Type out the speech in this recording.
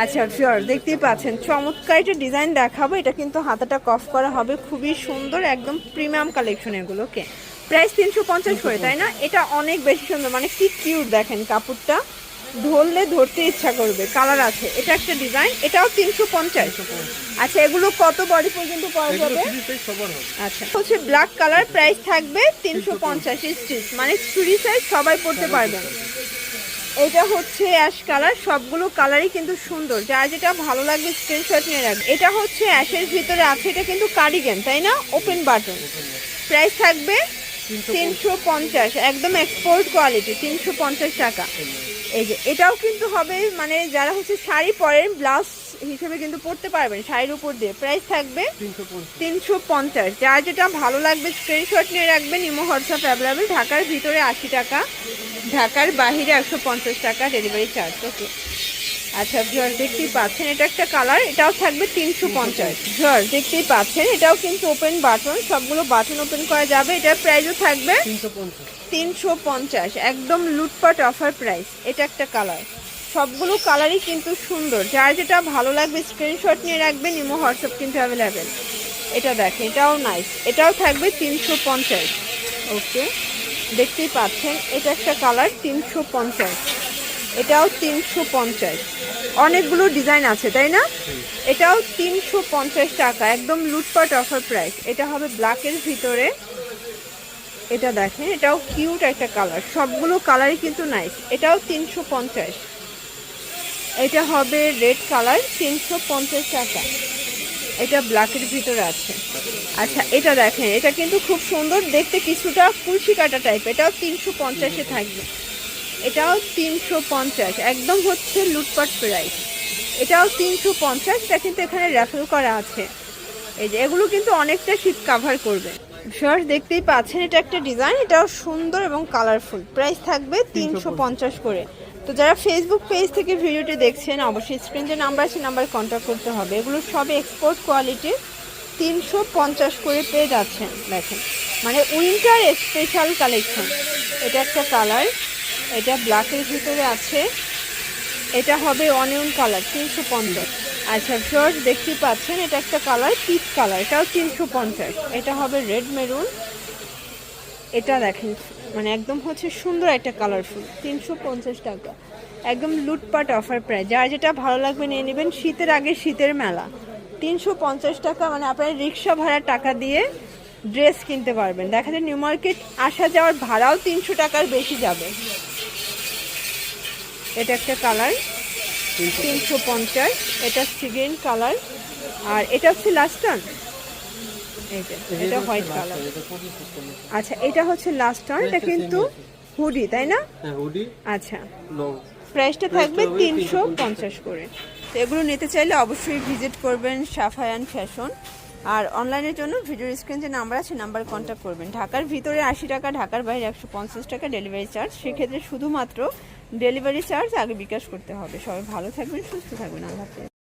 আচ্ছা শিওর দেখতেই পাচ্ছেন চমৎকার একটা ডিজাইন দেখাবো। এটা কিন্তু হাতাটা কফ করা হবে খুবই সুন্দর একদম প্রিমিয়াম কালেকশন এগুলো ওকে প্রাইস তিনশো পঞ্চাশ করে তাই না? এটা অনেক বেশি সুন্দর মানে কি কিউট দেখেন কাপড়টা। ধরলে ধরতে ইচ্ছা করবে কালার আছে। এটা একটা ডিজাইন এটাও তিনশো পঞ্চাশ। আচ্ছা এগুলো কত বডি পর্যন্ত পাওয়া যাবে? আচ্ছা হচ্ছে ব্ল্যাক কালার প্রাইস থাকবে তিনশো পঞ্চাশ স্টিচ মানে ফ্রি সাইজ সবাই পড়তে পারবেন এটা হচ্ছে অ্যাশ কালার সবগুলো কালারই কিন্তু সুন্দর। যা যেটা ভালো লাগবে স্ক্রিনশট নিয়ে রাখবে। এটা হচ্ছে অ্যাশের ভিতরে আছে এটা কিন্তু কার্ডিগান তাই না? ওপেন বাটন প্রাইস থাকবে তিনশো পঞ্চাশ। একদম এক্সপোর্ট কোয়ালিটি তিনশো পঞ্চাশ টাকা। এই যে এটাও কিন্তু হবে মানে যারা হচ্ছে শাড়ি পরেন ব্লাউজ হিসেবে কিন্তু পরতে পারবেন শাড়ির উপর দিয়ে। প্রাইস থাকবে তিনশো পঞ্চাশ। তিনশো পঞ্চাশ। যার যেটা ভালো লাগবে স্ক্রিনশট নিয়ে রাখবেন ইমো হোয়াটসঅ্যাপ অ্যাভেলেবেল ঢাকার ভিতরে আশি টাকা ঢাকার বাহিরে একশো পঞ্চাশ টাকা ডেলিভারি চার্জ ওকে আচ্ছা ঝড় দেখতেই পাচ্ছেন এটা একটা কালার এটাও থাকবে তিনশো পঞ্চাশ। ঝড় দেখতেই পাচ্ছেন এটাও কিন্তু ওপেন বাটন সবগুলো বাটন ওপেন করা যাবে এটার প্রাইসও থাকবে তিনশো পঞ্চাশ। তিনশো পঞ্চাশ একদম লুটপাট অফার প্রাইস এটা একটা কালার। সবগুলো কালারই কিন্তু সুন্দর যার যেটা ভালো লাগবে স্ক্রিনশট নিয়ে রাখবেন ইমো হোয়াটসঅ্যাপ কিন্তু অ্যাভেলেবেল এটা দেখেন এটাও নাইস এটাও থাকবে তিনশো পঞ্চাশ। ওকে দেখতেই পাচ্ছেন এটা একটা কালার তিনশো পঞ্চাশ। এটাও তিনশো পঞ্চাশ। অনেকগুলো ডিজাইন আছে, তাই না? এটাও তিনশো পঞ্চাশ টাকা, একদম লুটপাট অফার প্রাইস এটা হবে ব্ল্যাকের ভিতরে। এটা দেখেন, এটাও কিউট একটা কালার সবগুলো কালারই কিন্তু নাইস এটাও তিনশো পঞ্চাশ। এটা হবে রেড কালার তিনশো পঞ্চাশ টাকা। এটা ব্ল্যাকের ভিতরে আছে। আচ্ছা এটা দেখেন, এটা কিন্তু খুব সুন্দর। দেখতে কিছুটা কুলসি কাটা টাইপ এটাও তিনশো পঞ্চাশে থাকবে। এটাও তিনশো পঞ্চাশ, একদম হচ্ছে লুটপাট প্রাইস। এটাও তিনশো পঞ্চাশ, এটা কিন্তু এখানে র্যাফেল করা আছে। এই যে, এগুলো কিন্তু অনেকটা শীত কাভার করবে। শর্ট দেখতেই পাচ্ছেন, এটা একটা ডিজাইন এটাও সুন্দর এবং কালারফুল প্রাইস থাকবে তিনশো পঞ্চাশ করে। তো যারা ফেসবুক পেজ থেকে ভিডিওটি দেখছেন, অবশ্যই স্ক্রিন যে নাম্বার আছে নাম্বার কন্ট্যাক্ট করতে হবে। এগুলো সবই এক্সপোর্ট কোয়ালিটির তিনশো পঞ্চাশ করে পেয়ে যাচ্ছেন, দেখেন। মানে উইন্টার স্পেশাল কালেকশন এটা একটা কালার এটা ব্ল্যাকের ভিতরে আছে। এটা হবে অনিয়ন কালার, তিনশো পঞ্চাশ। আচ্ছা ফ্লোর দেখতে পাচ্ছেন, এটা একটা কালার পিচ কালার, এটাও তিনশো পঞ্চাশ। এটা হবে রেড মেরুন। এটা দেখেন মানে একদম হচ্ছে সুন্দর একটা কালারফুল, তিনশো পঞ্চাশ টাকা। একদম লুটপাট অফার প্রায় যার যেটা ভালো লাগবে নিয়ে নেবেন, শীতের আগে শীতের মেলা। তিনশো পঞ্চাশ টাকা মানে আপনার রিক্সা ভাড়ার টাকা দিয়ে ড্রেস কিনতে পারবেন। দেখা যায় নিউ মার্কেট, আসা যাওয়ার ভাড়াও তিনশো টাকার বেশি যাবে। এটা একটা কালার তিনশো পঞ্চাশ। এটা সিগ্রিন কালার। আর এটা হচ্ছে লাস্ট টার্ন এটা হোয়াইট কালার আচ্ছা এটা হচ্ছে লাস্ট টার্ন এটা কিন্তু হুডি তাই না? হ্যাঁ হুডি আচ্ছা। প্রাইসটা থাকবে তিনশো পঞ্চাশ করে। তো এগুলো নিতে চাইলে অবশ্যই ভিজিট করবেন সাফায়ান ফ্যাশন আর অনলাইনের জন্য ভিডিও স্ক্রিন যে নাম্বার আছে নাম্বার কন্ট্যাক্ট করবেন। ঢাকার ভিতরে আশি টাকা ঢাকার বাইরে একশো পঞ্চাশ টাকা ডেলিভারি চার্জ সেক্ষেত্রে শুধুমাত্র ডেলিভারি চার্জ আগে বিকাশ করতে হবে। সবাই ভালো থাকবেন সুস্থ থাকবেন। আল্লাহ